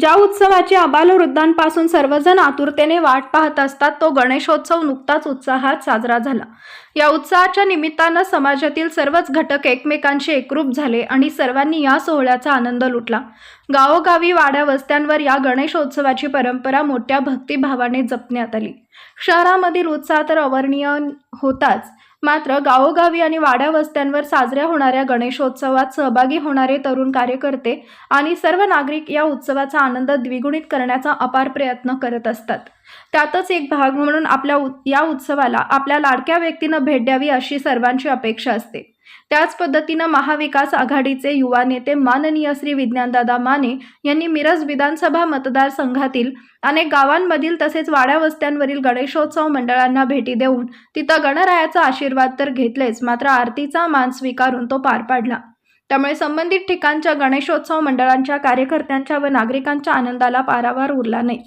ज्या उत्सवाची आबालवृद्धांपासून सर्वजण आतुरतेने वाट पाहत असतात तो गणेशोत्सव नुकताच उत्साहात साजरा झाला. या उत्साहाच्या निमित्तानं समाजातील सर्वच घटक एकमेकांशी एकरूप झाले आणि सर्वांनी या सोहळ्याचा आनंद लुटला. गावोगावी वाड्या वस्त्यांवर या गणेशोत्सवाची परंपरा मोठ्या भक्तिभावाने जपण्यात आली. शहरामधील उत्साह तर अवर्णीय होताच मात्र गावोगावी आणि वाड्या वस्त्यांवर साजऱ्या होणाऱ्या गणेशोत्सवात सहभागी होणारे तरुण कार्यकर्ते आणि सर्व नागरिक या उत्सवाचा आनंद द्विगुणित करण्याचा अपार प्रयत्न करत असतात. त्यातच एक भाग म्हणून आपल्या या उत्सवाला आपल्या लाडक्या व्यक्तीनं भेट द्यावी अशी सर्वांची अपेक्षा असते. त्याच पद्धतीनं महाविकास आघाडीचे युवा नेते माननीय श्री विज्ञानदादा माने यांनी मिरज विधानसभा मतदारसंघातील अनेक गावांमधील तसेच वाड्यावस्त्यांवरील गणेशोत्सव मंडळांना भेटी देऊन तिथं गणरायाचा आशीर्वाद तर घेतलेच मात्र आरतीचा मान स्वीकारून तो पार पाडला. त्यामुळे संबंधित ठिकाणच्या गणेशोत्सव मंडळांच्या कार्यकर्त्यांच्या व नागरिकांच्या आनंदाला पारावार उरला नाही.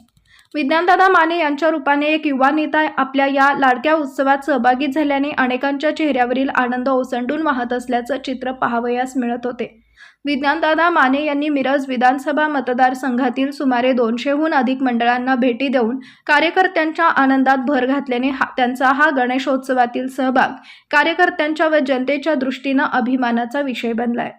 विज्ञानदादा माने यांच्या रूपाने एक युवा नेता आपल्या या लाडक्या उत्सवात सहभागी झाल्याने अनेकांच्या चेहऱ्यावरील आनंद ओसंडून वाहत असल्याचं चित्र पाहावयास मिळत होते. विज्ञानदादा माने यांनी मिरज विधानसभा मतदारसंघातील सुमारे दोनशेहून अधिक मंडळांना भेटी देऊन कार्यकर्त्यांच्या आनंदात भर घातल्याने हा त्यांचा हा गणेशोत्सवातील सहभाग कार्यकर्त्यांच्या व जनतेच्या दृष्टीनं अभिमानाचा विषय बनलाय.